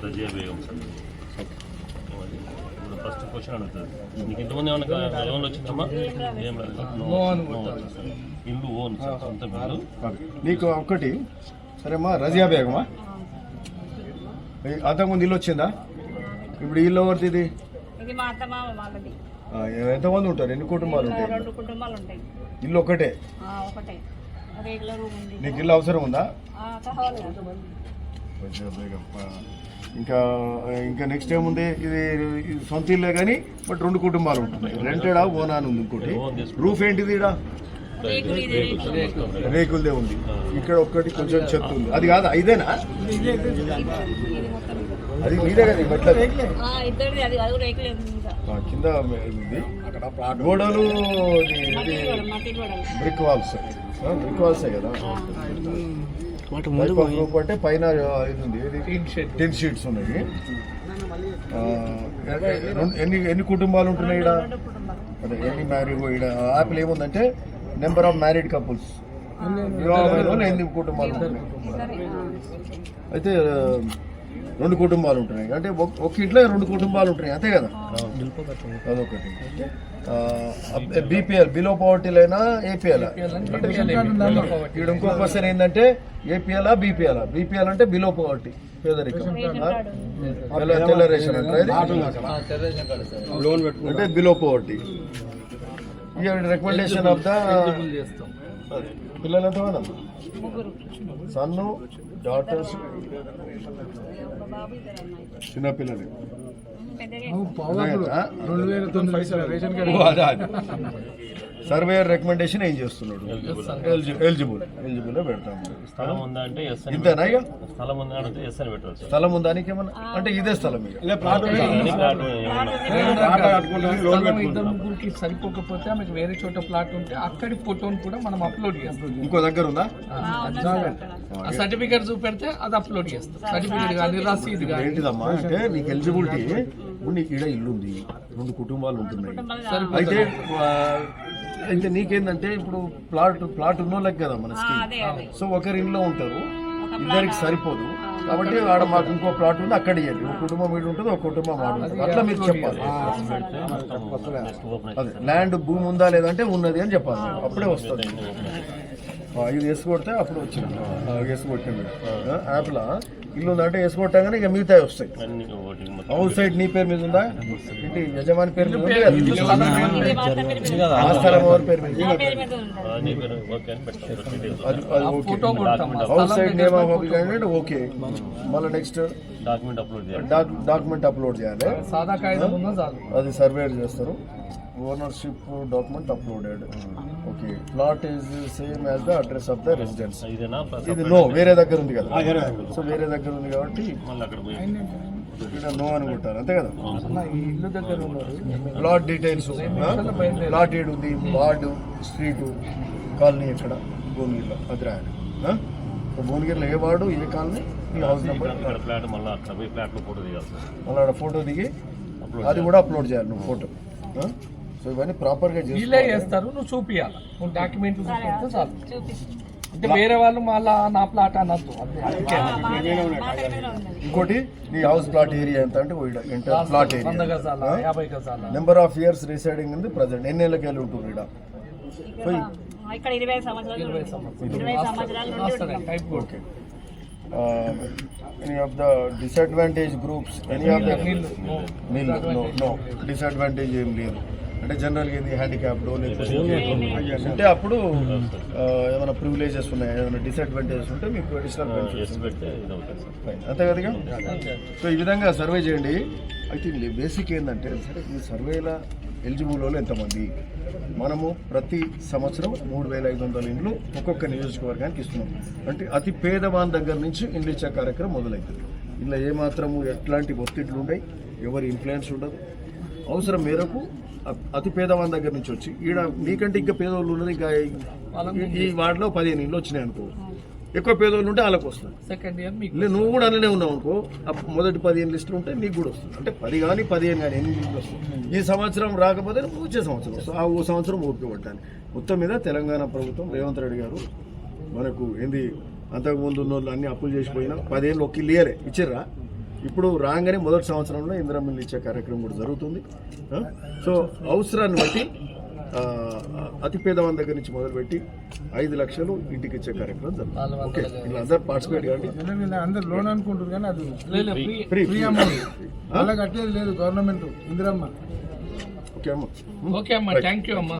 Begum sir ఇప్పుడు first question అడుగుతుంది నీకు ఇంతమంది ఏమైనా లోన్ వచ్చిందమ్మా? ఏం. ఇల్లు ఓన్ సార్ సొంత ఇల్లు. నీకు ఒక్కటి సరేమ్మా రజియా బేగమా? అంతకుముందు ఇల్లు వచ్చిందా? ఇప్పుడు ఇల్లు ఎవరిది ఇది? ఎంతమంది ఉంటారు? ఎన్ని కుటుంబాలు ఉంటాయి? రెండు కుటుంబాలు ఉంటాయి. ఇల్లు ఒకటే? రెగ్యులర్ రూమ్ ఉంది. నీకు ఇల్లు అవసరం ఉందా? ఇంకా ఇంకా నెక్స్ట్ ఏముంది? ఇది ఇది సొంత ఇల్లే కానీ బట్ రెండు కుటుంబాలు ఉంటున్నాయి. రెంటెడా ఓనా అని ఉంది ఇంకోటి. రూఫ్ ఏంటిది రేకులు. రేకులదే. ఉంది. ఇక్కడ ఒక్కటి కొంచెం చెత్త ఉంది. అది కాదు? ఇదేనా. అది మీదే కదా ఆ, కింద ఉంది గోడలు ఇది-. బ్రిక్ వాల్స్ బ్రిక్ వాల్సే కదా? అంటే పైన టిన్ షీట్స్ ఉన్నాయి. ఎన్ని ఎన్ని కుటుంబాలు ఉంటున్నాయి ఇక్కడ అదే ఎన్ని మ్యారీడ్ ఇక్కడ యాప్లు ఏముందంటే నెంబర్ ఆఫ్ మ్యారీడ్ కపుల్స్ ఎన్ని కుటుంబాలు ఉంటున్నాయి. అయితే రెండు కుటుంబాలు ఉంటున్నాయి. అంటే ఒక- ఇంట్లో రెండు కుటుంబాలు ఉంటున్నాయి. అంతే కదా? అదొకటి. బీపీఎల్ బిలో పవర్టీలైనా ఏపీఎల్ ఇక్కడ ఇంకో క్వశ్చన్ ఏంటంటే ఏపీఎల్ బీపీఎల్ బీపీఎల్ అంటే బిలో పవర్టీ పేదరికం? తెల్ల- రేషన్ ఇది? అంటే below poverty recommendation of the పిల్లలు ఎంతమంది ముగ్గురు. సన్ను డాటర్స్ ఒక బాబు ఇద్దరు అమ్మాయి చిన్న పిల్లలు పెద్దగా సర్వేయర్ రికమెండేషన్ ఏం చేస్తున్నాడు? ఎలిజిబుల్ ఎలిజిబుల్ పెడతాము. స్థలం ఉందా అంటే ఇంతేనా ఇక? స్థలం ఉందా అంటే ఎస్ అని పెట్టవచ్చు. స్థలం ఉందా నీకేమన్నా అంటే ఇదే స్థలం ఇక. ఏమన్నా? ముగ్గురికి సరిపోకపోతే ఆమెకు వేరే చోట ప్లాట్ ఉంటే అక్కడి ఫోటోని కూడా మనం అప్లోడ్ చేస్తాం. ఇంకో దగ్గర ఉందా? ఆ సర్టిఫికేట్ చూపెడితే అది అప్లోడ్ చేస్తాం. సర్టిఫికేట్ కానీ రసీదు కానీ. ఏంటిదమ్మా? అంటే నీకు ఎలిజిబిలిటీ నీకు ఈడ ఇల్లు ఉంది రెండు కుటుంబాలు ఉంటున్నాయి. అయితే అయితే నీకేందంటే ఇప్పుడు ప్లాట్ ప్లాట్ ఉన్నోళ్ళకి కదా మన స్కీమ్. అదే అదే. సో ఒకరి ఇంట్లో ఉంటారు. ఇద్దరికి సరిపోదు. కాబట్టి ఆడ మాకు ఇంకో ప్లాట్ ఉంది అక్కడ ఇవ్వండి ఒక కుటుంబం వీడు ఉంటుంది ఒక కుటుంబం ఆడ ఉంటుంది. అట్లా మీరు చెప్పాలి. అదే. ల్యాండ్ భూమి ఉందా లేదంటే ఉన్నది అని చెప్పాలి. అప్పుడే వస్తుంది. ఇది వేసి కొడితే అప్పుడు వచ్చింది. వేసి కొట్టింది. యాప్లా ఇల్లు ఉందంటే వేసి కొట్టాగానే ఇక మిగతా వస్తాయి అవుట్ సైడ్ నీ పేరు మీద ఉందా? ఇంటి యజమాని పేరు మీద ఉంది? ఇది ఆ స్థలం ఎవరి పేరు మీద? Outside name of candidate okay. మళ్ళీ నెక్స్ట్ డాక్యుమెంట్ అప్లోడ్ చేయాలి. డాక్యుమెంట్ అప్లోడ్ చేయాలి. సాదా అది సర్వే చేస్తారు. Ownership document uploaded okay. Plot is same as the address of the residence ఇది నో వేరే దగ్గర ఉంది కదా. సో వేరే దగ్గర ఉంది. కాబట్టి ఇక్కడ నో అని కొట్టారు అంతే కదా? ఈ ఇల్లు దగ్గర ఉన్నారు ప్లాట్ డీటెయిల్స్ ప్లాట్ ఏడు ఉంది వార్డు స్ట్రీటు కాలనీ ఎక్కడ? భువనగిరిలో? సో భువనగిరిలో ఏ వార్డు? ఏ కాలనీ? ఈ హౌస్ నెంబర్ ఫ్లాట్ మళ్ళీ అక్కడ పోయి ఫ్లాట్లో ఫోటో దిగాలి సార్. మళ్ళీ ఆడ ఫోటో దిగి అది కూడా అప్లోడ్ చేయాలి నువ్వు ఫోటో? సో ఇవన్నీ ప్రాపర్గా వీళ్ళే చేసి చేస్తారు నువ్వు చూపియాలి. నువ్వు డాక్యుమెంట్లు చూపిస్తే చాలు. అంటే వేరే వాళ్ళు మళ్ళా నా ప్లాట్ అనద్దు. ఇంకోటి నీ హౌస్ ప్లాట్ ఏరియా ఎంత అంటే ఎంటర్ ప్లాట్ ఏరియా గజాల యాభై గజాల. నెంబర్ ఆఫ్ ఇయర్స్ రీసైడింగ్ ఉంది ప్రజెంట్ ఎన్ని ఏళ్ళకి వెళ్ళి ఉంటుంది ఇక్కడ ఇరవై సంవత్సరాలు ఇరవై. సంవత్సరాలు. Okay any of the disadvantage groups any of the నీళ్ళు. నీళ్ళు నో నో డిసడ్వాంటేజ్ ఏం లేదు. అంటే జనరల్గా ఏంది? హ్యాండిక్యాప్డ్ లేకపోతే అంటే అప్పుడు ఆ, ఏమైనా ప్రివిలేజెస్ ఉన్నాయి? ఏమైనా డిసడ్వాంటేజెస్ ఉంటే మీకు అడిషనల్ బెనిఫిట్స్ ఫైన్. అంతే కదగా సో ఈ విధంగా సర్వే చేయండి. అయితే బేసిక్ ఏంటంటే సరే ఈ సర్వేల ఎలిజిబుల్ వాళ్ళు ఎంతమంది? మనము ప్రతి సంవత్సరం మూడు వేల ఐదు వందల ఇండ్లు ఒక్కొక్క నియోజకవర్గానికి ఇస్తున్నాం. అంటే అతి పేదవాని దగ్గర నుంచి ఇండ్లు ఇచ్చే కార్యక్రమం మొదలవుతుంది ఇలా ఏమాత్రము ఎట్లాంటి ఒత్తిడ్లు ఉండవు ఎవరి ఇన్ఫ్లుయెన్స్ ఉండదు. అవసరం మేరకు అతి పేదవాని దగ్గర నుంచి వచ్చి ఈడ మీకంటే ఇంకా పేదవాళ్ళు ఉన్నది ఇంకా ఈ- వార్డులో పదిహేను ఇండ్లు వచ్చినాయి అనుకో. ఎక్కువ పేదవాళ్ళు ఉంటే వాళ్ళకి వస్తుంది. సెకండ్ ఇయర్ మీకు నువ్వు కూడా అలానే ఉన్నావు అనుకో మొదటి పదిహేను లిస్టులు ఉంటే నీకు కూడా వస్తుంది. అంటే పది కానీ పదిహేను కానీ ఎనిమిది లిస్టులు వస్తుంది ఈ సంవత్సరం రాకపోతే నువ్వు వచ్చే సంవత్సరం వస్తుంది ఆ ఓ సంవత్సరం ఓపిక పట్టాలి మొత్తం మీద తెలంగాణ ప్రభుత్వం రేవంత్ రెడ్డి గారు మనకు ఏంది అంతకుముందు ఉన్న వాళ్ళు అన్ని అప్పులు చేసిపోయినా పదేళ్ళు ఒక ఇల్లు ఇయ్యలే ఇచ్చిర్రా? ఇప్పుడు రాగానే మొదటి సంవత్సరంలో ఇందిరమ్మలు ఇచ్చే కార్యక్రమం కూడా జరుగుతుంది? సో అవసరాన్ని బట్టి అతి పేదవాని దగ్గర నుంచి మొదలుపెట్టి ఐదు లక్షలు ఇంటికి ఇచ్చే కార్యక్రమం జరుగుతుంది. ఓకే ఇలా అందరు పార్టిసిపేట్ కానీ అందరు లోన్ అనుకుంటారు కానీ అది. Free free amount. అలా కట్టేది లేదు గవర్నమెంట్ ఇందిరమ్మ. ఓకే అమ్మా. ఓకే అమ్మా థ్యాంక్ యూ అమ్మా.